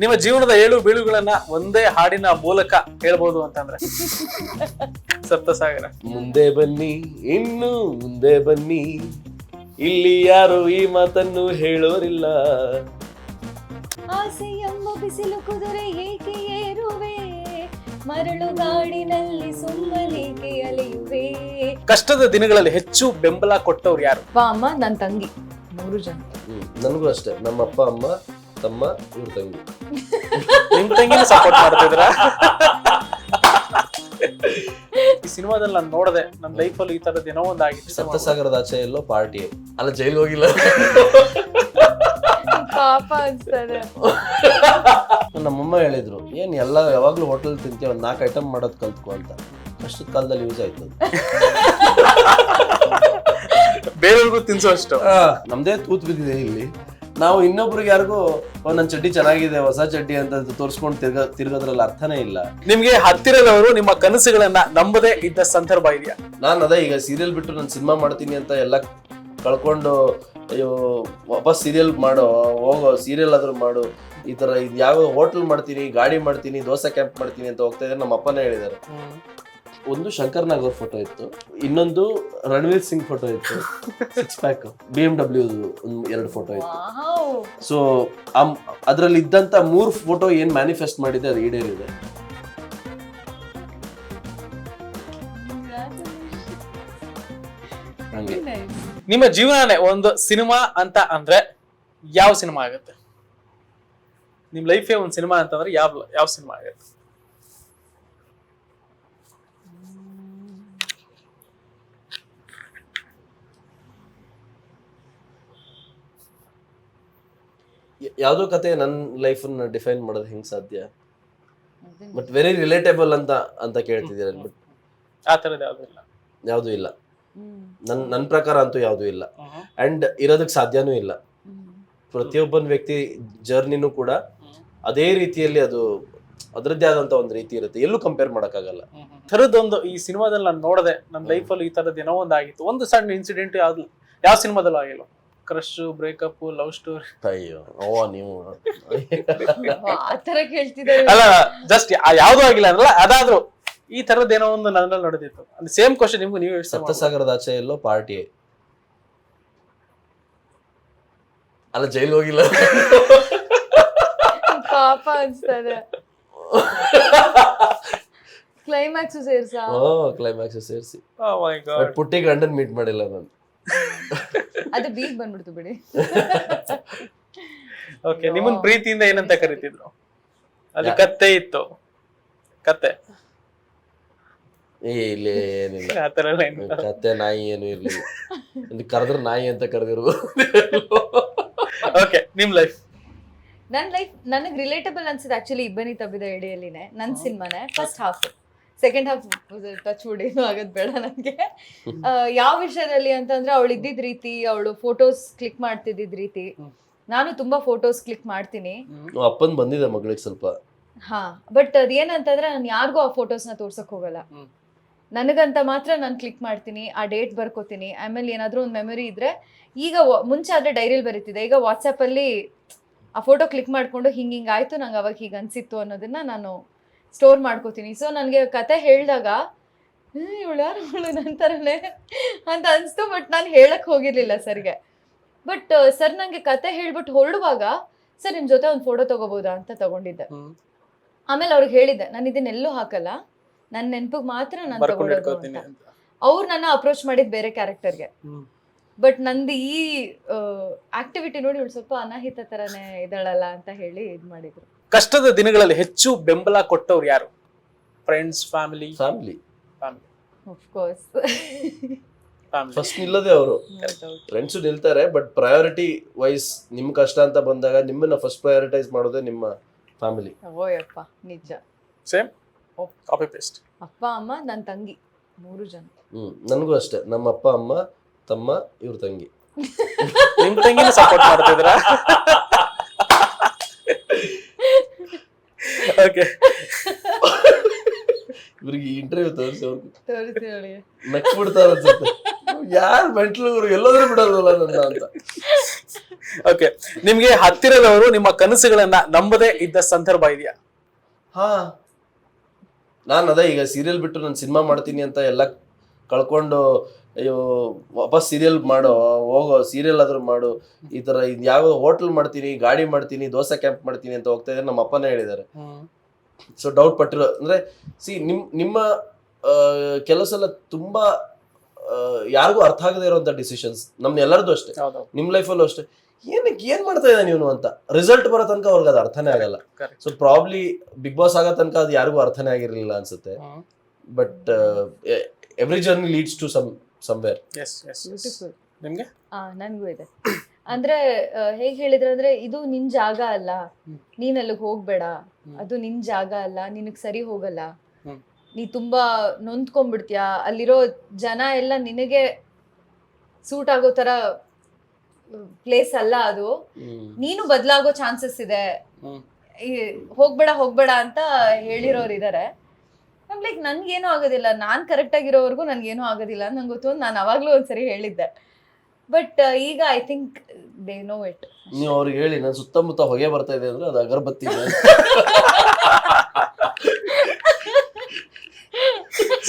ನಿಮ್ಮ ಜೀವನದ ಏಳು ಬೀಳುಗಳನ್ನ ಒಂದೇ ಹಾಡಿನ ಮೂಲಕ ಹೇಳ್ಬೋದು ಅಂತಂದ್ರೆ? ಸಪ್ತಸಾಗರ. ಮುಂದೆ ಬನ್ನಿ ಇನ್ನು ಮುಂದೆ ಬನ್ನಿ. ಇಲ್ಲಿ ಯಾರು ಈ ಮಾತನ್ನು ಹೇಳೋರಿಲ್ಲ. ಆಸೆ ಎಂಬ ಬಿಸಿಲು ಕುದುರೆ ಏಕೆ ಏರುವೆ? ಮರಳು ಗಾಡಿನಲ್ಲಿ ಸುಮ್ಮನೇಕೆ ಅಲೆಯುವೆ ಕಷ್ಟದ ದಿನಗಳಲ್ಲಿ ಹೆಚ್ಚು ಬೆಂಬಲ ಕೊಟ್ಟವ್ರು ಯಾರು? ಅಪ್ಪ ಅಮ್ಮ ನನ್ನ ತಂಗಿ. ಮೂರು ಜನ. ನನಗೂ ಅಷ್ಟೇ. ನಮ್ಮ ಅಪ್ಪ ಅಮ್ಮ ತಮ್ಮ ಇವ್ರ ತಂಗಿ. ನಿಮ್ ತಂಗಿನ ಸಪೋರ್ಟ್ ಮಾಡ್ತಿದ್ರ ಈ ಸಿನಿಮಾದಲ್ಲಿ ನಾನು ನೋಡದೆ ನನ್ನ ಲೈಫಲ್ಲಿ ಈ ತರದ್ ಏನೋ ಒಂದಾಗಿ ಆಗಿತ್ತು ಸಪ್ತಸಾಗರದ ಆಚೆ ಎಲ್ಲೋ ಪಾರ್ಟಿ ಅಲ್ಲ ಜೈಲ್ಗೆ ಹೋಗಿಲ್ಲ. ಪಾಪ ಅನ್ಸ್ತದೆ. ನಮ್ಮಮ್ಮ ಹೇಳಿದ್ರು ಏನ್ ಎಲ್ಲ ಯಾವಾಗ್ಲೂ ಹೋಟೆಲ್ ತಿಂತೀವಿ ಒಂದ್ ನಾಲ್ಕು ಐಟಮ್ ಮಾಡೋದ್ ಕಲ್ತ್ಕೊ ಅಂತ. ಅಷ್ಟು ಕಾಲದಲ್ಲಿ ಯೂಸ್ ಆಯ್ತು ಅದು. ಬೇರೆಯವ್ರಿಗೂ ತಿನ್ಸೋಷ್ಟು ಆ, ನಮ್ದೇ ತೂತ್ ಬಿದ್ದಿದೆ ಇಲ್ಲಿ. ನಾವು ಇನ್ನೊಬ್ರಿಗೆ ಯಾರಿಗೂ ನನ್ನ ನನ್ ಚಡ್ಡಿ ಚೆನ್ನಾಗಿದೆ ಹೊಸ ಚಡ್ಡಿ ಅಂತ ತೋರಿಸ್ಕೊಂಡು ತಿರ್ಗ ತಿರ್ಗೋದ್ರಲ್ಲಿ ಅರ್ಥನೇ ಇಲ್ಲ. ನಿಮ್ಗೆ ಹತ್ತಿರದವರು ನಿಮ್ಮ ಕನಸುಗಳನ್ನ ನಂಬದೇ ಇದ್ದ ಸಂದರ್ಭ ಇದೆಯಾ? ನಾನು ಅದೇ ಈಗ ಸೀರಿಯಲ್ ಬಿಟ್ಟು ನಾನು ಸಿನಿಮಾ ಮಾಡ್ತೀನಿ ಅಂತ ಎಲ್ಲ ಕಳ್ಕೊಂಡು ಅಯ್ಯೋ ವಾಪಸ್ ಸೀರಿಯಲ್ ಮಾಡೋ ಹೋಗೋ ಸೀರಿಯಲ್ ಆದ್ರೂ ಮಾಡು ಈ ತರ ಇದು ಯಾವ ಹೋಟೆಲ್ ಮಾಡ್ತೀನಿ ಗಾಡಿ ಮಾಡ್ತೀನಿ ದೋಸೆ ಕ್ಯಾಂಪ್ ಮಾಡ್ತೀನಿ ಅಂತ ಹೋಗ್ತಾ ಇದ್ರೆ ನಮ್ಮ ಅಪ್ಪನೇ ಹೇಳಿದ್ದಾರೆ ಒಂದು ಶಂಕರ್ ನಾಗ್ ಅವ್ರ ಫೋಟೋ ಇತ್ತು. ಇನ್ನೊಂದು ರಣವೀರ್ ಸಿಂಗ್ ಫೋಟೋ ಇತ್ತು. Six pack B M W ಒಂದು ಎರಡು ಫೋಟೋ ಇತ್ತು. ಸೊ ಅದ್ರಲ್ಲಿ ಇದ್ದಂತ ಮೂರು ಫೋಟೋ ಏನ್ ಮ್ಯಾನಿಫೆಸ್ಟ್ ಮಾಡಿದೆ ಅದು ಈಡೇರಿದೆ. ನಿಮ್ಮ ಜೀವನನೇ ಒಂದು ಸಿನಿಮಾ ಅಂತ ಅಂದ್ರೆ ಯಾವ ಸಿನಿಮಾ ಆಗುತ್ತೆ? ನಿಮ್ ಲೈಫೇ ಒಂದು ಸಿನಿಮಾ ಅಂತಂದ್ರೆ ಯಾವ ಯಾವ ಸಿನಿಮಾ ಆಗುತ್ತೆ? ಯಾವ್ದೋ ಕತೆ ನನ್ನ ಲೈಫನ್ನ ಡಿಫೈನ್ ಮಾಡೋದು ಹೆಂಗ್ ಸಾಧ್ಯ? ಬಟ್ ವೆರಿ ರಿಲೇಟೇಬಲ್ ಅಂತ ಅಂತ ಕೇಳ್ತಿದ್ದೀರ ಬಟ್ ಆ ತರದ್ ಯಾವುದೂ ಇಲ್ಲ. ಯಾವುದೂ ಇಲ್ಲ. ನನ್ನ ನನ್ನ ಪ್ರಕಾರ ಅಂತೂ ಯಾವ್ದು ಇಲ್ಲ. ಅಂಡ್ ಇರೋದಕ್ಕೆ ಸಾಧ್ಯನೂ ಇಲ್ಲ. ಪ್ರತಿಯೊಬ್ಬನ ವ್ಯಕ್ತಿ ಜರ್ನಿನೂ ಕೂಡ ಅದೇ ರೀತಿಯಲ್ಲಿ ಅದು ಅದರದ್ದೇ ಆದಂತ ಒಂದು ರೀತಿ ಇರುತ್ತೆ. ಎಲ್ಲೂ ಕಂಪೇರ್ ಮಾಡಕ್ಕಾಗಲ್ಲ. ಥರದೊಂದು ಈ ಸಿನಿಮಾದಲ್ಲಿ ನಾನು ನೋಡಿದೆ ನನ್ನ ಲೈಫಲ್ಲಿ ಈ ಥರದ್ದು ಏನೋ ಒಂದಾಗಿತ್ತು. ಒಂದು ಸಣ್ಣ ಇನ್ಸಿಡೆಂಟ್ ಯಾವ್ದು ಯಾವ ಸಿನಿಮಾದಲ್ಲೂ ಆಗಿಲ್ಲ. Crush breakup love story. ಅಯ್ಯೋ ಓ ನೀವು. ಆತರ ಕೇಳ್ತಿದ್ದಾರೆ ಅಲ್ಲ ಜಸ್ಟ್ ಯಾವ್ದು ಆಗಿಲ್ಲ ಅಂದ್ರಲ್ಲ ಅದಾದ್ರೂ ಈ ತರದ ಏನೋ ಒಂದು ನನ್ನಲ್ಲಿ ನಡೆದಿತ್ತು. ಅಲ್ಲಿ ಸೇಮ್ ಕ್ವಶನ್ ನಿಮ್ಗೆ ನೀವು. ಸಪ್ತಸಾಗರದ ಆಚೆ ಎಲ್ಲೋ ಪಾರ್ಟಿ ಅಲ್ಲ ಜೈಲ್ ಹೋಗಿಲ್ಲ. ಪಾಪ ಅನ್ಸ್ತದೆ. ಕ್ಲೈಮ್ಯಾಕ್ಸ್ ಸೇರ್ಸಾ? ಓ ಕ್ಲೈಮ್ಯಾಕ್ಸ್ ಸೇರಿಸಿ. Oh ಪುಟ್ಟಿ ಗಂಡನ್ ಮೀಟ್ ಮಾಡಿಲ್ಲ ನಾನು. ಅದು ಬೀಗ್ ಬಂದ್ಬಿಡ್ತು ಬಿಡಿ. ಓಕೆ ನಿಮ್ಮನ್ ಪ್ರೀತಿಯಿಂದ ಏನಂತ ಕರಿತಿದ್ರು? ಅದು ಕತ್ತೆ ಇತ್ತು. ಕತ್ತೆ. ಏ ಇಲ್ಲಿ ಏನಿಲ್ಲ. ಆ ತರ ಎಲ್ಲ ಏನು ಕತ್ತೆ ನಾಯಿ ಏನು ಇರ್ಲಿಲ್ಲ. ಇಲ್ಲಿ ಕರೆದ್ರೆ ನಾಯಿ ಅಂತ ಕರೆದಿರು ಓಕೆ ನಿಮ್ ಲೈಫ್ ನನ್ ಲೈಫ್ ನನಗೆ ರಿಲೇಟಬಲ್ ಅನ್ಸಿದ್ ಆಕ್ಚುಲಿ ಇಬ್ಬನಿ ತಬ್ಬಿದ ಎಡೆಯಲ್ಲಿನೇ ನನ್ ಸಿನಿಮಾನೇ first half second half touch wood ಏನು ಆಗೋದು ಬೇಡ ನನಗೆ ಯಾವ ವಿಷಯದಲ್ಲಿ ಅಂತಂದ್ರೆ ಅವಳು ಇದ್ದಿದ್ ರೀತಿ ಅವಳು ಫೋಟೋಸ್ ಕ್ಲಿಕ್ ಮಾಡ್ತಿದ್ದಿದ್ ರೀತಿ. ನಾನು ತುಂಬಾ ಫೋಟೋಸ್ ಕ್ಲಿಕ್ ಮಾಡ್ತೀನಿ. ಅಪ್ಪನ್ ಬಂದಿದೆ ಮಗಳಿಗೆ ಸ್ವಲ್ಪ. ಹಾ ಬಟ್ ಅದೇನಂತಂದ್ರೆ ನಾನು ಯಾರಿಗೂ ಆ ಫೋಟೋಸ್ನ ತೋರ್ಸಕ್ ಹೋಗಲ್ಲ. ನನಗಂತ ಮಾತ್ರ ನಾನು ಕ್ಲಿಕ್ ಮಾಡ್ತೀನಿ ಆ ಡೇಟ್ ಬರ್ಕೋತೀನಿ ಆಮೇಲೆ ಏನಾದರೂ ಒಂದು ಮೆಮೊರಿ ಇದ್ರೆ ಈಗ ಮುಂಚೆ ಆದ್ರೆ ಡೈರಿಲಿ ಬರೀತಿದೆ ಈಗ ವಾಟ್ಸಪ್ಪಲ್ಲಿ ಆ ಫೋಟೋ ಕ್ಲಿಕ್ ಮಾಡ್ಕೊಂಡು ಹಿಂಗ್ ಹಿಂಗ್ ಆಯ್ತು ನಂಗೆ ಅವಾಗ ಹೀಗೆ ಅನ್ಸಿತ್ತು ಅನ್ನೋದನ್ನ ನಾನು ಸ್ಟೋರ್ ಮಾಡ್ಕೋತೀನಿ. ಸೊ ನನಗೆ ಕತೆ ಹೇಳಿದಾಗ ಇವಳು ಯಾರು? ಇವಳು ನಂತರನೇ ಅಂತ ಅನಿಸ್ತು ಬಟ್ ನಾನು ಹೇಳಕ್ಕೆ ಹೋಗಿರಲಿಲ್ಲ ಸರ್ಗೆ. ಬಟ್ ಸರ್ ನನಗೆ ಕತೆ ಹೇಳ್ಬಿಟ್ಟು ಹೊರಡುವಾಗ ಸರ್ ನಿಮ್ಮ ಜೊತೆ ಒಂದು ಫೋಟೋ ತಗೋಬೋದಾ? ಅಂತ ತಗೊಂಡಿದ್ದೆ. ಆಮೇಲೆ ಅವ್ರಿಗೆ ಹೇಳಿದ್ದೆ ನಾನು ಇದನ್ನೆಲ್ಲೂ ಹಾಕಲ್ಲ. ನನ್ನ ನೆನಪಿಗೆ ಮಾತ್ರ ನಾನು ಅಂತ. ಅವ್ರು ನನ್ನ ಅಪ್ರೋಚ್ ಮಾಡಿದ್ ಬೇರೆ ಕ್ಯಾರೆಕ್ಟರ್ಗೆ. ಬಟ್ ನಂದು ಈ ಆಕ್ಟಿವಿಟಿ ನೋಡಿ ಇವಳು ಸ್ವಲ್ಪ ಅನಾಹಿತ ತರನೇ ಇದಳಲ್ಲ ಅಂತ ಹೇಳಿ ಇದ್ ಮಾಡಿದ್ರು. ಕಷ್ಟದ ದಿನಗಳಲ್ಲಿ ಹೆಚ್ಚು ಬೆಂಬಲ ಕೊಟ್ಟವ್ರು ಯಾರು? Friends family family family course family first ನಿಲ್ಲದೆ ಅವರು. ಫ್ರೆಂಡ್ಸು ನಿಲ್ತಾರೆ ಬಟ್ ಪ್ರಯಾರಿಟಿ ವೈಸ್ ನಿಮ್ಮ ಕಷ್ಟ ಅಂತ ಬಂದಾಗ ನಿಮ್ಮನ್ನ ಫಸ್ಟ್ ಪ್ರಯಾರಿಟೈಸ್ ಮಾಡೋದೇ ನಿಮ್ಮ ಫ್ಯಾಮಿಲಿ ಓಯಪ್ಪ ನಿಜ. ಸೇಮ್ ಕಾಪಿ ಪೇಸ್ಟ್ ಅಪ್ಪ ಅಮ್ಮ ನನ್ನ ತಂಗಿ ಮೂರು ಜನ. ಹ್ಮ್ ನನಗೂ ಅಷ್ಟೇ. ನಮ್ಮ ಅಪ್ಪ ಅಮ್ಮ ತಮ್ಮ ಇವ್ರ ತಂಗಿ. ನಿಮ್ ತಂಗಿನ ಸಪೋರ್ಟ್ ಮಾಡ್ತಿದ್ರ? ಓಕೆ ಇವ್ರಿಗೆ ಇಂಟರ್ವ್ಯೂ ತೋರಿಸಿ ಅವ್ರಿಗೆ. ತೋರಿಸಿ ಅವಳಿಗೆ ನಕ್ ಬಿಡ್ತಾರ ಅನ್ಸುತ್ತೆ. ಯಾರು ಮೆಂಟ್ಲು ಇವ್ರು ಎಲ್ಲೋದ್ರೂ ಬಿಡೋದಲ್ಲ ನನ್ನ ಅಂತ. ಓಕೆ ನಿಮ್ಗೆ ಹತ್ತಿರದವರು ನಿಮ್ಮ ಕನಸುಗಳನ್ನ ನಂಬದೇ ಇದ್ದ ಸಂದರ್ಭ ಇದೆಯಾ? ಹಾ. ನಾನು ಅದೇ ಈಗ ಸೀರಿಯಲ್ ಬಿಟ್ಟು ನಾನು ಸಿನಿಮಾ ಮಾಡ್ತೀನಿ ಅಂತ ಎಲ್ಲ ಕಳ್ಕೊಂಡು ಅಯ್ಯೋ ವಾಪಸ್ ಸೀರಿಯಲ್ ಮಾಡೋ ಹೋಗೋ ಸೀರಿಯಲ್ ಆದರೂ ಮಾಡು. ಈ ತರ ಇದು ಯಾವ ಹೋಟೆಲ್ ಮಾಡ್ತೀನಿ ಗಾಡಿ ಮಾಡ್ತೀನಿ ದೋಸೆ ಕ್ಯಾಂಪ್ ಮಾಡ್ತೀನಿ ಅಂತ ಹೋಗ್ತಾ ಇದ್ದಾರೆ ನಮ್ಮ ಅಪ್ಪನೇ ಹೇಳಿದ್ದಾರೆ. ಸೊ ಡೌಟ್ ಪಟ್ಟಿರೋ ಅಂದ್ರೆ ಸಿ ನಿಮ್ಮ ನಿಮ್ಮ ಕೆಲಸಲ್ಲ ಕೆಲವು ಸಲ ತುಂಬಾ ಯಾರಿಗೂ ಅರ್ಥ ಆಗದೆ ಇರುವಂತ ಡಿಸಿಷನ್ಸ್ ನಮ್ಮ ಎಲ್ಲರದು ಅಷ್ಟೇ. ನಿಮ್ಮ ನಿಮ್ ಲೈಫಲ್ಲೂ ಅಷ್ಟೇ. ಏನಕ್ಕೆ ಏನ್ ಮಾಡ್ತಾ ಇದ್ದಾನೆ ಇವನು ಅಂತ? ರಿಸಲ್ಟ್ ಬರೋ ತನಕ ಅವ್ರಿಗೆ ಅದು ಅರ್ಥನೇ ಆಗಲ್ಲ. ಸೊ ಪ್ರಾಬ್ಲಿ ಬಿಗ್ ಬಾಸ್ ಆಗೋ ತನಕ ಅದು ಯಾರಿಗೂ ಅರ್ಥನೇ ಆಗಿರಲಿಲ್ಲ ಅನ್ಸುತ್ತೆ. But every journey leads to some somewhere yes yes beautiful ನಿಮ್ಗೆ? ಆ ನನ್ಗೂ ಇದೆ. ಅಂದ್ರೆ ಹೇಗ್ ಹೇಳಿದ್ರೆ ಅಂದ್ರೆ ಇದು ನಿನ್ ಜಾಗ ಅಲ್ಲ. ನೀನ್ ಅಲ್ಲಿಗೆ ಹೋಗ್ಬೇಡ. ಅದು ನಿನ್ ಜಾಗ ಅಲ್ಲ. ನಿನಗ್ ಸರಿ ಹೋಗಲ್ಲ. ನೀ ತುಂಬಾ ನೊಂದ್ಕೊಂಡ್ಬಿಡ್ತೀಯ. ಅಲ್ಲಿರೋ ಜನ ಎಲ್ಲ ನಿನಗೆ ಸೂಟ್ ಆಗೋ ತರ ಪ್ಲೇಸ್ ಅಲ್ಲ ಅದು. ನೀನು ಬದಲಾಗೋ ಚಾನ್ಸಸ್ ಇದೆ. ಹೋಗ್ಬೇಡ ಹೋಗ್ಬೇಡ ಅಂತ ಹೇಳಿರೋರು ಇದಾರೆ ಲೈಕ್ ನನ್ಗೇನು ಆಗೋದಿಲ್ಲ. ನಾನು ಕರೆಕ್ಟ್ ಆಗಿರೋವರೆಗೂ ನನ್ಗೇನು ಆಗೋದಿಲ್ಲ. ಅಂತ ನಂಗೆ ಗೊತ್ತು. ನಾನು ಅವಾಗ್ಲೂ ಒಂದ್ಸರಿ ಹೇಳಿದ್ದೆ. ಬಟ್ ಈಗ I think they know it ನೀವು ಅವ್ರಿಗೆ ಹೇಳಿ ನಾನು ಸುತ್ತಮುತ್ತ ಹೊಗೆ ಬರ್ತಾ ಇದೆ ಅಂದ್ರೆ ಅದು ಅಗರಬತ್ತಿ.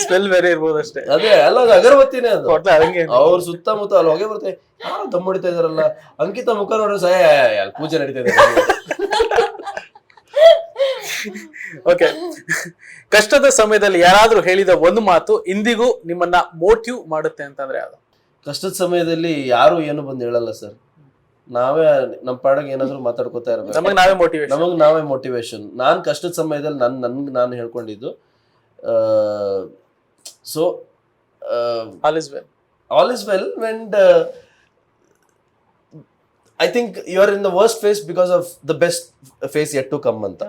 ಸ್ಮೆಲ್ ಬೇರೆ ಇರ್ಬೋದು ಅಷ್ಟೇ. ಅದೇ ಅಲ್ಲ ಅದು ಅಗರಬತ್ತಿನೇ ಅದು. ಅವ್ರ ಸುತ್ತಮುತ್ತ ಅಲ್ಲಿ ಹೊಗೆ ಬರ್ತಾ ಯಾರು ದಮ್ ಹೊಡಿತಾ ಇದಾರಲ್ಲ. ಅಂಕಿತ ಮುಖ ನೋಡ್ರೆ ಸಹ ಅಲ್ಲಿ ಪೂಜೆ ನಡೀತಾ ಇದೆ. ಓಕೆ ಕಷ್ಟದ ಸಮಯದಲ್ಲಿ ಯಾರಾದ್ರೂ ಹೇಳಿದ ಒಂದು ಮಾತು ಇಂದಿಗೂ ನಿಮ್ಮನ್ನ ಮೋಟಿವ್ ಮಾಡುತ್ತೆ ಅಂತಂದ್ರೆ ಅದು ಕಷ್ಟದ ಸಮಯದಲ್ಲಿ ಯಾರು ಏನು ಬಂದು ಹೇಳಲ್ಲ ಸರ್. ನಾವೇ ನಮ್ಮ ಪಾಡಗೆ ಏನಾದ್ರು ಮಾತಾಡ್ಕೊತಾ ಇರ್ಬೇಕು. ನಮಗೆ ನಾವೇ ಮೋಟಿವೇಶನ್ ನಮಗೆ ನಾವೇ ಮೋಟಿವೇಶನ್ ನಾನ್ ಕಷ್ಟದ ಸಮಯದಲ್ಲಿ ನನ್ ನನ್ಗೆ ನಾನು ಹೇಳ್ಕೊಂಡಿದ್ದು so all is well all is well when I think you are in the worst phase because of the best phase yet to come ಅಂತ.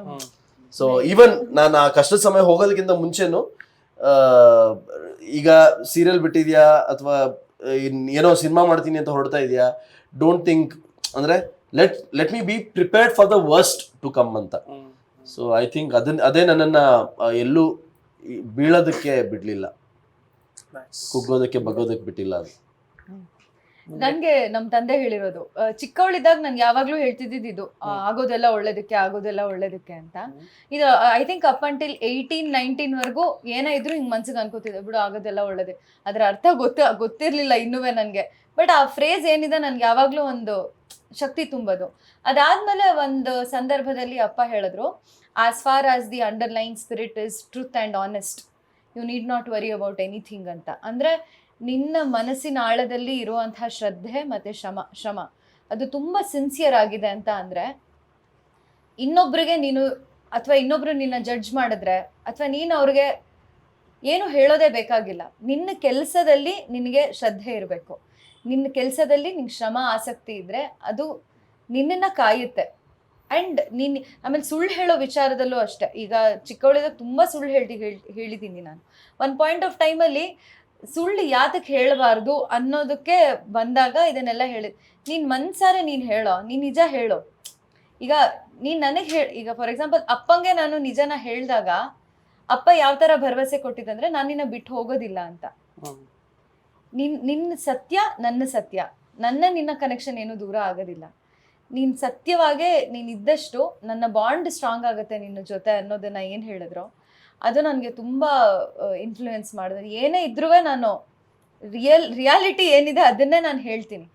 ಸೊ ಈವನ್ ನಾನು ಆ ಕಷ್ಟದ ಸಮಯ ಹೋಗೋದಕ್ಕಿಂತ ಮುಂಚೆನು ಈಗ ಸೀರಿಯಲ್ ಬಿಟ್ಟಿದ್ಯಾ ಅಥವಾ ಏನೋ ಸಿನಿಮಾ ಮಾಡ್ತೀನಿ ಅಂತ ಹೊರಡ್ತಾ ಇದೆಯಾ? ಡೋಂಟ್ ಥಿಂಕ್ ಅಂದರೆ let let me be prepared for the worst to come ಅಂತ. ಸೊ ಐ ಥಿಂಕ್ ಅದನ್ನ ಅದೇ ನನ್ನನ್ನು ಎಲ್ಲೂ ಬೀಳೋದಕ್ಕೆ ಬಿಡಲಿಲ್ಲ. ಕುಗ್ಗೋದಕ್ಕೆ ಬಗ್ಗೋದಕ್ಕೆ ಬಿಟ್ಟಿಲ್ಲ ಅದು. ನನ್ಗೆ ನಮ್ ತಂದೆ ಹೇಳಿರೋದು ಚಿಕ್ಕವಳಿದ್ದಾಗ ನನ್ಗೆ ಯಾವಾಗ್ಲೂ ಹೇಳ್ತಿದ್ದಿದ್ದು ಇದು. ಆಗೋದೆಲ್ಲ ಒಳ್ಳೇದಕ್ಕೆ ಆಗೋದೆಲ್ಲ ಒಳ್ಳೇದಕ್ಕೆ ಅಂತ. ಇದು I think up until eighteen nineteen ವರೆಗೂ ಏನೇ ಇದ್ರು ಹಿಂಗ್ ಮನ್ಸಿಗೆ ಅನ್ಕೋತಿದ್ದೆ ಬಿಡು ಆಗೋದೆಲ್ಲ ಒಳ್ಳೇದೆ. ಅದ್ರ ಅರ್ಥ ಗೊತ್ತ ಗೊತ್ತಿರ್ಲಿಲ್ಲ ಇನ್ನುವೇ ನನ್ಗೆ. ಬಟ್ ಆ ಫ್ರೇಸ್ ಏನಿದೆ ನನ್ಗೆ ಯಾವಾಗ್ಲೂ ಒಂದು ಶಕ್ತಿ ತುಂಬೋದು. ಅದಾದ್ಮೇಲೆ ಒಂದು ಸಂದರ್ಭದಲ್ಲಿ ಅಪ್ಪ ಹೇಳಿದ್ರು as far as the underline spirit is truth and honest you need not worry about anything ಅಂತ. ಅಂದ್ರೆ ನಿನ್ನ ಮನಸ್ಸಿನ ಆಳದಲ್ಲಿ ಇರುವಂತಹ ಶ್ರದ್ಧೆ ಮತ್ತೆ ಶ್ರಮ ಶ್ರಮ. ಅದು ತುಂಬಾ ಸಿನ್ಸಿಯರ್ ಆಗಿದೆ ಅಂತ ಅಂದ್ರೆ, ಇನ್ನೊಬ್ರಿಗೆ ನೀನು ಅಥವಾ ಇನ್ನೊಬ್ರು ನಿನ್ನ ಜಡ್ಜ್ ಮಾಡಿದ್ರೆ ಅಥವಾ ನೀನು ಅವ್ರಿಗೆ ಏನು ಹೇಳೋದೇ ಬೇಕಾಗಿಲ್ಲ. ನಿನ್ನ ಕೆಲಸದಲ್ಲಿ ನಿನಗೆ ಶ್ರದ್ಧೆ ಇರಬೇಕು. ನಿನ್ನ ಕೆಲಸದಲ್ಲಿ ನಿಂಗೆ ಶ್ರಮ, ಆಸಕ್ತಿ ಇದ್ರೆ ಅದು ನಿನ್ನನ್ನ ಕಾಯುತ್ತೆ. ಅಂಡ್ ನಿನ್, ಆಮೇಲೆ ಸುಳ್ಳು ಹೇಳೋ ವಿಚಾರದಲ್ಲೂ ಅಷ್ಟೇ. ಈಗ ಚಿಕ್ಕವಳಿದಾಗ ತುಂಬ ಸುಳ್ಳು ಹೇಳಿ, ಹೇಳಿದ್ದೀನಿ ನಾನು. ಒನ್ ಪಾಯಿಂಟ್ ಆಫ್ ಟೈಮಲ್ಲಿ ಸುಳ್ಳು ಯಾತಕ್ಕೆ ಹೇಳಬಾರ್ದು ಅನ್ನೋದಕ್ಕೆ ಬಂದಾಗ ಇದನ್ನೆಲ್ಲ ಹೇಳಿ. ನೀನ್ ಮನ್ಸಾರೆ ನೀನ್ ಹೇಳೋ ನೀನ್ ನಿಜ ಹೇಳೋ. ಈಗ ನೀನ್ ನನಗೆ ಹೇಳ ಈಗ ಫಾರ್ ಎಕ್ಸಾಂಪಲ್ ಅಪ್ಪಂಗೆ ನಾನು ನಿಜನ ಹೇಳಿದಾಗ ಅಪ್ಪ ಯಾವ ತರ ಭರವಸೆ ಕೊಟ್ಟಿದ್ದಂದ್ರೆ ನಾನು ನಿನ್ನ ಬಿಟ್ಟು ಹೋಗೋದಿಲ್ಲ ಅಂತ. ನಿನ್ ನಿನ್ನ ಸತ್ಯ ನನ್ನ ಸತ್ಯ. ನನ್ನ ನಿನ್ನ ಕನೆಕ್ಷನ್ ಏನು ದೂರ ಆಗೋದಿಲ್ಲ. ನೀನ್ ಸತ್ಯವಾಗೇ ನೀನ್ ಇದ್ದಷ್ಟು ನನ್ನ ಬಾಂಡ್ ಸ್ಟ್ರಾಂಗ್ ಆಗುತ್ತೆ ನಿನ್ನ ಜೊತೆ ಅನ್ನೋದನ್ನ ಏನ್ ಹೇಳಿದ್ರು? ಅದು ನನಗೆ ತುಂಬ ಇನ್ಫ್ಲೂಯೆನ್ಸ್ ಮಾಡಿದೆ. ಏನೇ ಇದ್ರೂ ನಾನು ರಿಯಲ್ ರಿಯಾಲಿಟಿ ಏನಿದೆ ಅದನ್ನೇ ನಾನು ಹೇಳ್ತೀನಿ.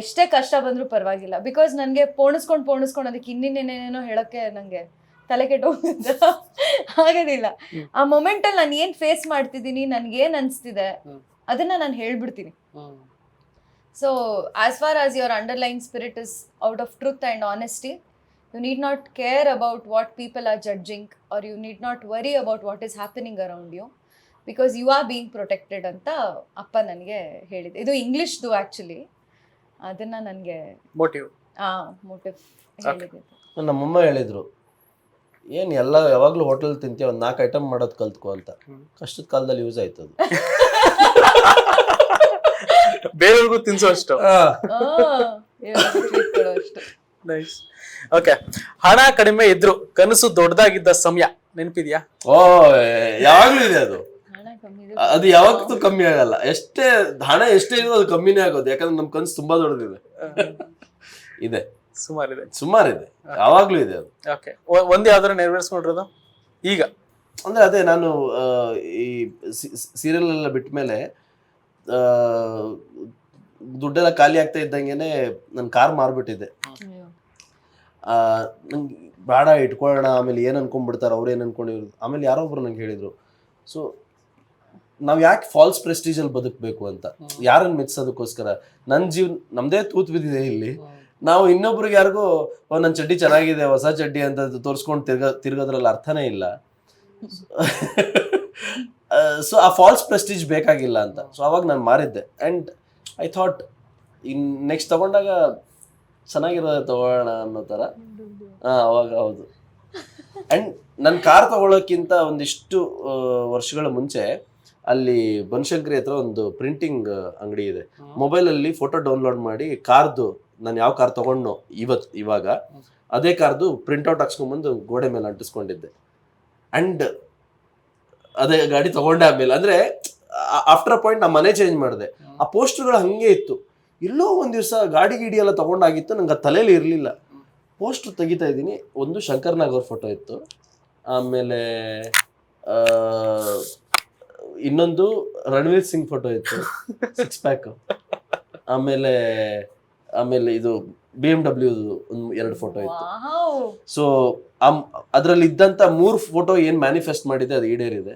ಎಷ್ಟೇ ಕಷ್ಟ ಬಂದರೂ ಪರವಾಗಿಲ್ಲ. ಬಿಕಾಸ್ ನನಗೆ ಪೋಣಿಸ್ಕೊಂಡು ಪೋಣಿಸ್ಕೊಂಡು ಅದಕ್ಕೆ ಇನ್ನಿನ್ನೇನೇನೋ ಹೇಳೋಕ್ಕೆ ನನಗೆ ತಲೆ ಕೆಟ್ಟು ಹೋಗುತ್ತೆ? ಆಗೋದಿಲ್ಲ. ಆ ಮೊಮೆಂಟಲ್ಲಿ ನಾನು ಏನು ಫೇಸ್ ಮಾಡ್ತಿದ್ದೀನಿ ನನಗೆ ಏನು ಅನಿಸ್ತಿದೆ ಅದನ್ನು ಅದನ್ನ ನಾನು ಹೇಳ್ಬಿಡ್ತೀನಿ. So as far as your underline spirit is out of truth and honesty you need not care about what people are judging are you need not worry about what is happening around you because you are being protected ಅಂತ ಅಪ್ಪ ನನಗೆ ಹೇಳಿದೆ ಇದು ಇಂಗ್ಲಿಷ್ದು actually ಅದನ್ನ ನನಗೆ motive ಹಾಂ motive ಹೇಳಿದೆ ನಮ್ಮಮ್ಮ ಹೇಳಿದ್ರು ಏನ್ ಎಲ್ಲ ಯಾವಾಗಲೂ ಹೋಟೆಲ್ ತಿಂತೀವಿ ಒಂದು ನಾಲ್ಕು ಐಟಮ್ ಮಾಡೋದು ಕಲ್ತ್ಕೊ ಅಂತ. ಕಷ್ಟದ ಕಾಲದಲ್ಲಿ ಯೂಸ್ ಆಯ್ತು ಅದು ಬೇರೆಯವ್ರಿಗೂ ತಿನ್ಸೋ ಅಷ್ಟು. ನೈಸ್ ಓಕೆ ಹಣ ಕಡಿಮೆ ಇದ್ರು ಕನಸು ದೊಡ್ಡದಾಗಿದ್ದ ಸಮಯ ನೆನಪಿದ್ಯಾ? ಓ ಯಾವಾಗ್ಲೂ ಇದೆ ಅದು. ಅದು ಯಾವತ್ತೂ ಕಮ್ಮಿ ಆಗಲ್ಲ. ಎಷ್ಟೇ ಹಣ ಎಷ್ಟೇ ಇರೋ ಅದು ಕಮ್ಮಿನೇ ಆಗೋದು. ಯಾಕಂದ್ರೆ ನಮ್ ಕನಸು ತುಂಬಾ ದೊಡ್ಡದಿದೆ. ಇದೆ. ಸುಮಾರಿದೆ. ಸುಮಾರಿದೆ. ಯಾವಾಗ್ಲೂ ಇದೆ ಅದು. ಓಕೆ ಒಂದ್ ಯಾವ್ದಾರು ನೆರವೇರಿಸ್ಕೊಂಡಿರೋದು? ಈಗ. ಅಂದ್ರೆ ಅದೇ ನಾನು ಈ ಸೀರಿಯಲ್ ಎಲ್ಲ ಬಿಟ್ಟ ಮೇಲೆ ದುಡ್ಡೆಲ್ಲ ಖಾಲಿ ಆಗ್ತಾ ಇದ್ದಂಗೆನೆ ನನ್ನ ಕಾರ್ ಮಾರ್ಬಿಟ್ಟಿದ್ದೆ ಆ, ನಂಗೆ ಬೇಡ ಇಟ್ಕೊಳ್ಳೋಣ ಆಮೇಲೆ ಏನು ಅನ್ಕೊಂಡ್ಬಿಡ್ತಾರೆ ಅವ್ರು ಏನು ಅನ್ಕೊಂಡಿದ್ರು ಆಮೇಲೆ ಯಾರೋ ಒಬ್ರು ನಂಗೆ ಹೇಳಿದ್ರು. ಸೊ ನಾವು ಯಾಕೆ ಫಾಲ್ಸ್ ಪ್ರೆಸ್ಟೀಜಲ್ಲಿ ಬದುಕಬೇಕು ಅಂತ? ಯಾರನ್ನ ಮೆಚ್ಚೋದಕ್ಕೋಸ್ಕರ ನನ್ನ ಜೀವ್ ನಮ್ದೇ ತೂತ್ ಬಿದ್ದಿದೆ ಇಲ್ಲಿ. ನಾವು ಇನ್ನೊಬ್ರಿಗೆ ಯಾರಿಗೂ ನನ್ನ ಚಡ್ಡಿ ಚೆನ್ನಾಗಿದೆ ಹೊಸ ಚಡ್ಡಿ ಅಂತ ತೋರಿಸ್ಕೊಂಡು ತಿರ್ಗ ತಿರ್ಗೋದ್ರಲ್ಲಿ ಅರ್ಥನೇ ಇಲ್ಲ. ಸೊ ಆ ಫಾಲ್ಸ್ ಪ್ರೆಸ್ಟೀಜ್ ಬೇಕಾಗಿಲ್ಲ ಅಂತ. ಸೊ ಅವಾಗ ನಾನು ಮಾರಿದ್ದೆ. And I thought in next ತಗೊಂಡಾಗ ಚೆನ್ನಾಗಿರೋದ ತಗೊಳ್ಳೋಣ ಅನ್ನೋ ಥರ. ಹಾಂ ಅವಾಗ ಹೌದು. ಆ್ಯಂಡ್ ನನ್ನ ಕಾರ್ ತಗೊಳ್ಳೋಕ್ಕಿಂತ ಒಂದಿಷ್ಟು ವರ್ಷಗಳ ಮುಂಚೆ ಅಲ್ಲಿ ಬನಶಂಕರಿ ಹತ್ರ ಒಂದು ಪ್ರಿಂಟಿಂಗ್ ಅಂಗಡಿ ಇದೆ. ಮೊಬೈಲಲ್ಲಿ ಫೋಟೋ ಡೌನ್ಲೋಡ್ ಮಾಡಿ ಕಾರ್ದು ನಾನು ಯಾವ ಕಾರ್ ತಗೊಂಡು ಇವತ್ತು ಇವಾಗ ಅದೇ ಕಾರ್ದು ಪ್ರಿಂಟ್ಔಟ್ ಹಾಕ್ಸ್ಕೊಂಬಂದು ಗೋಡೆ ಮೇಲೆ ಅಂಟಿಸ್ಕೊಂಡಿದ್ದೆ. ಆ್ಯಂಡ್ ಅದೇ ಗಾಡಿ ತಗೊಂಡೆ ಆಮೇಲೆ ಅಂದ್ರೆ ಆಫ್ಟರ್ ಪಾಯಿಂಟ್ ನಾ ಮನೆ ಚೇಂಜ್ ಮಾಡಿದೆ. ಆ ಪೋಸ್ಟರ್ಗಳು ಹಂಗೆ ಇತ್ತು. ಎಲ್ಲೋ ಒಂದು ದಿವಸ ಗಾಡಿ ಗಿಡಿ ಎಲ್ಲ ತಗೊಂಡಾಗಿತ್ತು ನಂಗೆ ತಲೆಯಲ್ಲಿ ಇರಲಿಲ್ಲ. ಪೋಸ್ಟರ್ ತೆಗಿತಾ ಇದ್ದೀನಿ. ಒಂದು ಶಂಕರ್ ನಾಗ್ ಅವ್ರ ಫೋಟೋ ಇತ್ತು. ಆಮೇಲೆ ಇನ್ನೊಂದು ರಣವೀರ್ ಸಿಂಗ್ ಫೋಟೋ ಇತ್ತು. ಸಿಕ್ಸ್ ಪ್ಯಾಕ್ ಆಮೇಲೆ ಆಮೇಲೆ ಇದು ಬಿ ಎಂ ಡಬ್ಲ್ಯೂ ಒಂದು ಎರಡು ಫೋಟೋ ಇತ್ತು. ಸೊ ಅದರಲ್ಲಿ ಇದ್ದಂತ ಮೂರು ಫೋಟೋ ಏನು ಮ್ಯಾನಿಫೆಸ್ಟ್ ಮಾಡಿದೆ ಅದು ಈಡೇರಿದೆ.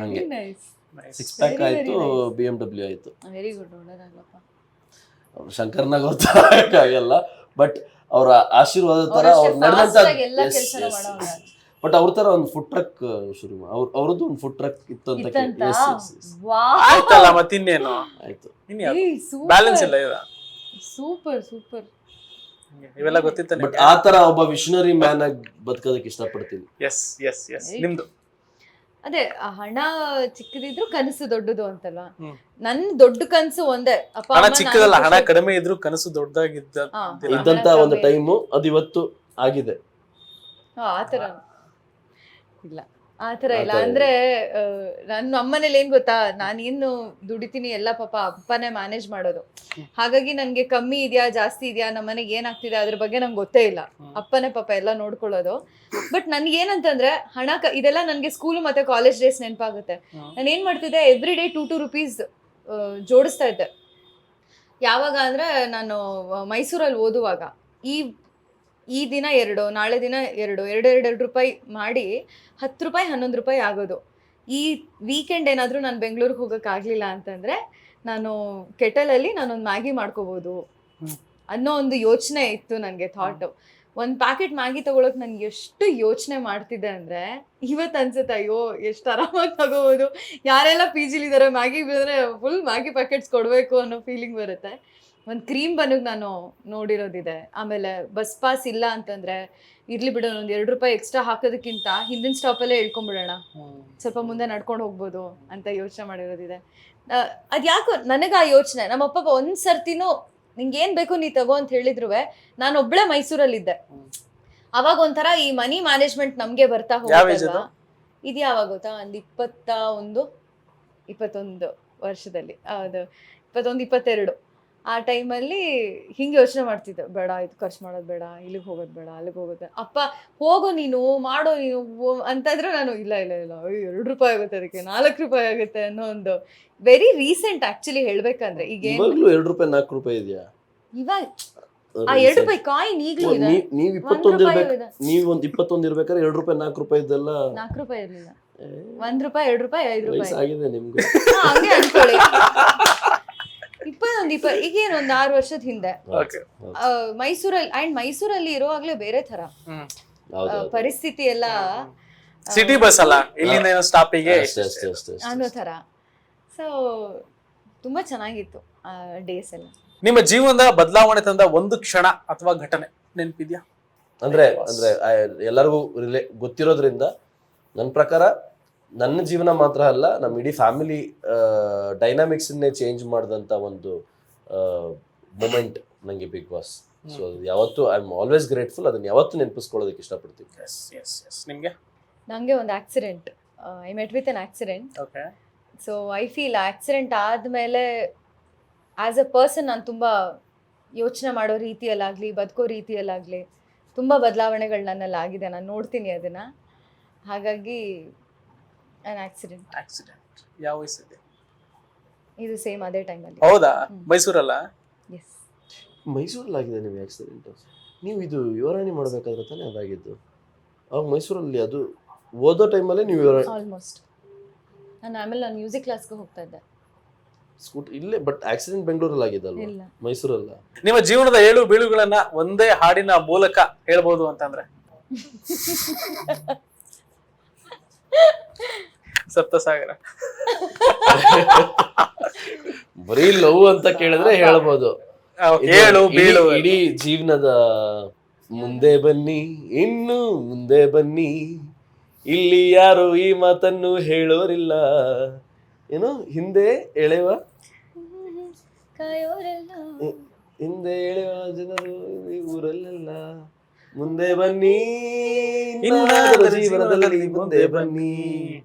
ಹಂಗೆ. ಸಿಕ್ಸ್ ಪ್ಯಾಕ್ ಆಯ್ತು ಬಿ ಎಂ ಡಬ್ಲ್ಯೂ ಆಯಿತು. ವೆರಿ ಗುಡ್ ಒಳ್ಳೇದಾಗ್ಲಪ್ಪ ಅವ್ರು ಶಂಕರ್ನಾಗ್ ಆಗಲ್ಲ ಬಟ್ ಅವರ ಆಶೀರ್ವಾದ ತರ ಅವ್ರು ನಡೆದಂತ. ಬಟ್ ಅವ್ರ ತರ ಒಂದು ಫುಡ್ ಟ್ರಕ್ ಶುರು ಅವ್ರ ಅವ್ರದ್ದು ಒಂದು ಫುಡ್ ಟ್ರಕ್ ಇತ್ತು ಅಂತ. ಆಯ್ತಲ್ಲ ಮತ್ತಿನ್ನೇನು? ಆಯ್ತು. ಬ್ಯಾಲೆನ್ಸ್ ಇಲ್ಲ ಸೂಪರ್ ಸೂಪರ್ ಇವೆಲ್ಲ ಗೊತ್ತಿತ್ತು ಬಟ್ ಆ ತರ ಒಬ್ಬ ವಿಷನರಿ ಮ್ಯಾನ್ ಆಗಿ ಬದುಕೋದಕ್ಕೆ ಇಷ್ಟಪಡ್ತೀನಿ. ಎಸ್ ಎಸ್ ಎಸ್ ನಿಮ್ದು? ಅದೇ ಆ ಹಣ ಚಿಕ್ಕದಿದ್ರು ಕನಸು ದೊಡ್ಡದು ಅಂತಲ್ವಾ. ನನ್ ದೊಡ್ಡ ಕನಸು ಒಂದೇ. ಅಪ್ಪ ಹಣ ಅಮ್ಮ ಚಿಕ್ಕದಲ್ಲ ಹಣ ಕಡಿಮೆ ಇದ್ರು ಕನಸು ದೊಡ್ಡದಾಗಿದ್ದ ಹಾ. ಇದ್ದಂತ ಒಂದು. ಟೈಮು ಅದು ಇವತ್ತು ಆಗಿದೆ. ಹಾ, ಆ ತರ. ಇಲ್ಲ. ಆ ತರ ಇಲ್ಲ. ಅಂದ್ರೆ ಆ, ನನ್ನ ಅಮ್ಮನೇಲಿ ಏನ್ ಗೊತ್ತಾ? ನಾನೇನು ದುಡಿತೀನಿ ಎಲ್ಲ ಪಾಪ ಅಪ್ಪನೇ ಮ್ಯಾನೇಜ್ ಮಾಡೋದು. ಹಾಗಾಗಿ ನನ್ಗೆ ಕಮ್ಮಿ ಇದೆಯಾ ಜಾಸ್ತಿ ಇದೆಯಾ ನಮ್ಮ ಮನೆಗೆ ಏನಾಗ್ತಿದೆ ಅದ್ರ ಬಗ್ಗೆ ನಂಗೆ ಗೊತ್ತೇ ಇಲ್ಲ. ಅಪ್ಪನೇ ಪಾಪ ಎಲ್ಲ ನೋಡ್ಕೊಳ್ಳೋದು. ಬಟ್ ನನ್ಗೆ ಏನಂತಂದ್ರೆ ಹಣ ಇದೆಲ್ಲ ನನ್ಗೆ ಸ್ಕೂಲ್ ಮತ್ತೆ ಕಾಲೇಜ್ ಡೇಸ್ ನೆನಪಾಗುತ್ತೆ. ನಾನು ಏನ್ ಮಾಡ್ತಿದ್ದೆ every day two two rupees ಜೋಡಿಸ್ತಾ ಇದ್ದೆ. ಯಾವಾಗ ಅಂದ್ರೆ ನಾನು ಮೈಸೂರಲ್ಲಿ ಓದುವಾಗ. ಈ ಈ ದಿನ ಎರಡು ನಾಳೆ ದಿನ ಎರಡು ಎರಡು ಎರಡು ಎರಡು ರೂಪಾಯಿ ಮಾಡಿ ಹತ್ತು ರೂಪಾಯಿ ಹನ್ನೊಂದು ರೂಪಾಯಿ ಆಗೋದು. ಈ ವೀಕೆಂಡ್ ಏನಾದರೂ ನಾನು ಬೆಂಗಳೂರಿಗೆ ಹೋಗೋಕ್ಕಾಗಲಿಲ್ಲ ಅಂತಂದರೆ ನಾನು ಕೆಟಲಲ್ಲಿ ನಾನೊಂದು ಮ್ಯಾಗಿ ಮಾಡ್ಕೋಬೋದು ಅನ್ನೋ ಒಂದು ಯೋಚನೆ ಇತ್ತು ನನಗೆ ಥಾಟ್ ಒಂದು ಪ್ಯಾಕೆಟ್ ಮ್ಯಾಗಿ ತಗೊಳಕ್ ನನಗೆ ಎಷ್ಟು ಯೋಚನೆ ಮಾಡ್ತಿದ್ದೆ ಅಂದರೆ ಇವತ್ತು ಅನ್ಸುತ್ತೆ ಅಯ್ಯೋ ಎಷ್ಟು ಆರಾಮಾಗಿ ತಗೋಬೋದು. ಯಾರೆಲ್ಲ ಪಿ ಜಿಲಿದ್ದಾರೆ ಮ್ಯಾಗಿ ಬಂದರೆ ಫುಲ್ ಮ್ಯಾಗಿ ಪ್ಯಾಕೆಟ್ಸ್ ಕೊಡಬೇಕು ಅನ್ನೋ ಫೀಲಿಂಗ್ ಬರುತ್ತೆ. ಒಂದು ಕ್ರೀಮ್ ಬನ್ನಿಗೆ ನಾನು ನೋಡಿರೋದಿದೆ. ಆಮೇಲೆ ಬಸ್ ಪಾಸ್ ಇಲ್ಲ ಅಂತಂದ್ರೆ ಇರ್ಲಿ ಬಿಡು ಒಂದು ಎರಡು ರೂಪಾಯಿ ಎಕ್ಸ್ಟ್ರಾ ಹಾಕೋದಕ್ಕಿಂತ ಹಿಂದಿನ ಸ್ಟಾಪಲ್ಲೇ ಹೇಳ್ಕೊಂಡ್ಬಿಡೋಣ ಸ್ವಲ್ಪ ಮುಂದೆ ನಡ್ಕೊಂಡು ಹೋಗ್ಬೋದು ಅಂತ ಯೋಚನೆ ಮಾಡಿರೋದಿದೆ. ಅದು ಯಾಕೋ ನನಗೆ ಆ ಯೋಚನೆ ನಮ್ಮಪ್ಪ ಒಂದು ಸರ್ತಿನೂ ನಿಂಗೆ ಏನು ಬೇಕು ನೀ ತಗೋ ಅಂತ ಹೇಳಿದ್ರು ನಾನು ಒಬ್ಳೆ ಮೈಸೂರಲ್ಲಿ ಇದ್ದೆ ಅವಾಗ ಒಂಥರ ಈ ಮನಿ ಮ್ಯಾನೇಜ್ಮೆಂಟ್ ನಮಗೆ ಬರ್ತಾ ಹೋಗ್ತಾ ಇದು ಯಾವಾಗ ಗೊತ್ತಾ? ಒಂದು ಇಪ್ಪತ್ತ ಒಂದು ಇಪ್ಪತ್ತೊಂದು ವರ್ಷದಲ್ಲಿ. ಹೌದು. ಇಪ್ಪತ್ತೊಂದು ಇಪ್ಪತ್ತೆರಡು. ಆ ಟೈಮಲ್ಲಿ ಹಿಂಗೆ ಯೋಚನೆ ಮಾಡ್ತಿದ್ದೆ ಬೇಡ ಇದು ಖರ್ಚು ಮಾಡೋದು ಬೇಡ ಇಲ್ಲಿಗೆ ಹೋಗೋದು ಬೇಡ ಅಲ್ಲಿಗೆ ಹೋಗೋದು. ಅಪ್ಪ ಹೋಗು ನೀನು ಮಾಡೋ ನೀನು ಅಂತಂದ್ರೆ ನಾನು ಇಲ್ಲ ಇಲ್ಲ ಇಲ್ಲ ಎರಡು ರೂಪಾಯಿ ಆಗುತ್ತೆ ಅದಕ್ಕೆ ನಾಲ್ಕು ರೂಪಾಯಿ ಆಗುತ್ತೆ ಅನ್ನೋ ಒಂದು ವೆರಿ ರೀಸೆಂಟ್ ಆಕ್ಚುಲಿ ಹೇಳಬೇಕಂದ್ರೆ ಈಗ ಎರಡು ರೂಪಾಯಿ ನಾಲ್ಕು ರೂಪಾಯಿ ಇದೆಯಾ? ಇವಾಗ ಆ ಎರಡು ರೂಪಾಯಿ ಕಾಯಿನ್ ಈಗಲೂ ಇದೆ. ನೀವು ಇಪ್ಪತ್ತೊಂದು ಇರಬೇಕು ನೀವ್ ಒಂದ್ ಇಪ್ಪತ್ತೊಂದು ಇರ್ಬೇಕಾದ್ರೆ ಎರಡು ರೂಪಾಯಿ ನಾಲ್ಕು ರೂಪಾಯಿ ಇದೆಲ್ಲ ನಾಲ್ಕು ರೂಪಾಯಿ ಇರಲಿಲ್ಲ. ಒಂದ್ ರೂಪಾಯಿ ಎರಡು ರೂಪಾಯಿ ಐದು ರೂಪಾಯಿ. ಆಗಿದೆ ನಿಮ್ಗೆ. ಹಂಗೆ ಅನ್ಕೊಳ್ಳಿ. ಇಪ್ಪತ್ತೊಂದು ಈಗ ಈಗೇನು ಒಂದು ಆರು ವರ್ಷದ ಹಿಂದೆ. ಮೈಸೂರಲ್ಲಿ ಅಂಡ್ ಮೈಸೂರಲ್ಲಿ ಇರುವಾಗ್ಲೇ ಬೇರೆ ತರ ಹೌದು, ಪರಿಸ್ಥಿತಿ ಎಲ್ಲ ಸಿಟಿ ಬಸ್ ಅಲ್ಲ? ಇಲ್ಲಿಂದ ಏನೋ ಸ್ಟಾಪಿಗೆ. ಅನ್ನೋ ತರ ಸೊ ತುಂಬಾ ಚೆನ್ನಾಗಿತ್ತು ಆ ಡೇಸ್ ಎಲ್ಲ. ನಿಮ್ಮ ಜೀವನದ ಬದಲಾವಣೆ ತಂದ ಒಂದು ಕ್ಷಣ ಅಥವಾ ಘಟನೆ ನೆನಪಿದ್ಯಾ? ಅಂದ್ರೆ ಅಂದ್ರೆ ಎಲ್ಲರಿಗೂ ರಿಲೇ ಗೊತ್ತಿರೋದ್ರಿಂದ ನನ್ನ ಪ್ರಕಾರ ನನ್ನ ಜೀವನ ಮಾತ್ರ ಅಲ್ಲ ನಮ್ಮ ಇಡೀ ಫ್ಯಾಮಿಲಿ ಡೈನಾಮಿಕ್ಸನ್ನೇ ಚೇಂಜ್ ಮಾಡಿದಂತ ಒಂದು ಮೂಮೆಂಟ್ ನನಗೆ ಬಿಗ್ ಬಾಸ್ ಸೊ ಯಾವತ್ತು ಐ ಆಮ್ ಆಲ್ವೇಸ್ ಗ್ರೇಟ್ಫುಲ್ ಅದನ್ನ ಯಾವತ್ತೂ ನೆನಪಿಸ್ಕೊಳ್ಳೋದಕ್ಕೆ ಇಷ್ಟಪಡ್ತೀನಿ. ಎಸ್ ಎಸ್ ಎಸ್ ನಿಮಗೆ? ನಂಗೆ ಒಂದು accident I met with an accident okay so I feel accident ಆದಮೇಲೆ ಆ್ಯಸ್ ಅ ಪರ್ಸನ್ ನಾನು ತುಂಬ ಯೋಚನೆ ಮಾಡೋ ರೀತಿಯಲ್ಲಾಗಲಿ ಬದುಕೋ ರೀತಿಯಲ್ಲಾಗಲಿ ತುಂಬ ಬದಲಾವಣೆಗಳು ನನ್ನಲ್ಲಿ ಆಗಿದೆ. ನಾನು ನೋಡ್ತೀನಿ ಅದನ್ನು. ಹಾಗಾಗಿ ಆ್ಯನ್ ಆಕ್ಸಿಡೆಂಟ್ ಆಕ್ಸಿಡೆಂಟ್ ಯಾವ ವಯಸ್ಸಿದೆ ಇದು ಸೇಮ್ ಅದೇ ಟೈಮಲ್ಲಿ ಹೌದಾ? ಮೈಸೂರಲ್ಲ? ಎಸ್ ಮೈಸೂರಲ್ಲಿ ಆಗಿದೆ ನೀವು ಆಕ್ಸಿಡೆಂಟ್ ನೀವು ಇದು ವಿವರಣೆ ಮಾಡಬೇಕಾದ್ರೆ ತಾನೇ ಅದಾಗಿದ್ದು. ಅವಾಗ ಮೈಸೂರಲ್ಲಿ ಅದು ಓದೋ ಟೈಮಲ್ಲೇ ನೀವು ವಿವರಣೆ ಆಲ್ಮೋಸ್ಟ್ ನಾನು ಆಮೇಲೆ ನಾನು ಮ್ಯೂಸಿಕ್ ಕ್ಲಾಸ್ಗೆ ಹೋಗ್ತಾ ಇದ್ದೆ. ಸ್ಕೂಟ್ ಇಲ್ಲೇ ಬಟ್ ಆಕ್ಸಿಡೆಂಟ್ ಬೆಂಗಳೂರಲ್ಲಿ ಆಗಿದ್ದಲ್ವಾ? ಇಲ್ಲ. ಮೈಸೂರಲ್ಲ? ನಿಮ್ಮ ಜೀವನದ ಏಳು ಬೀಳುಗಳನ್ನ ಒಂದೇ ಹಾಡಿನ ಮೂಲಕ ಹೇಳ್ಬೋದು ಅಂತಂದ್ರೆ? ಸಪ್ತಸಾಗರ. ಬರೀ ಲವ್ ಅಂತ ಕೇಳಿದ್ರೆ ಹೇಳ್ಬೋದು. ಇಡೀ- ಬೀಳು. ಇಡೀ ಜೀವನದ ಮುಂದೆ ಬನ್ನಿ ಇನ್ನು ಮುಂದೆ ಬನ್ನಿ. ಇಲ್ಲಿ ಯಾರು ಈ ಮಾತನ್ನು ಹೇಳೋರಿಲ್ಲ. ಏನು? ಹಿಂದೆ ಎಳೆವ? ಕಾಯೋರೆಲ್ಲ. ಹಿಂದೆ ಎಳೆವ ಜನರು ಈ ಊರಲ್ಲೆಲ್ಲ. ಮುಂದೆ ಬನ್ನಿ ಜೀವನದಲ್ಲಿ ಮುಂದೆ ಬನ್ನಿ.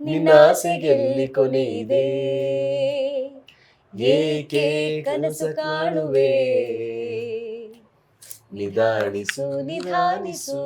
ನಿನ್ನಾಸೆಗೆಲ್ಲಿ ಕೊನೆ ಇದೆ? ಏಕೆ ಕನಸು ಕಾಣುವೆ ನಿಧಾನಿಸು ನಿಧಾನಿಸು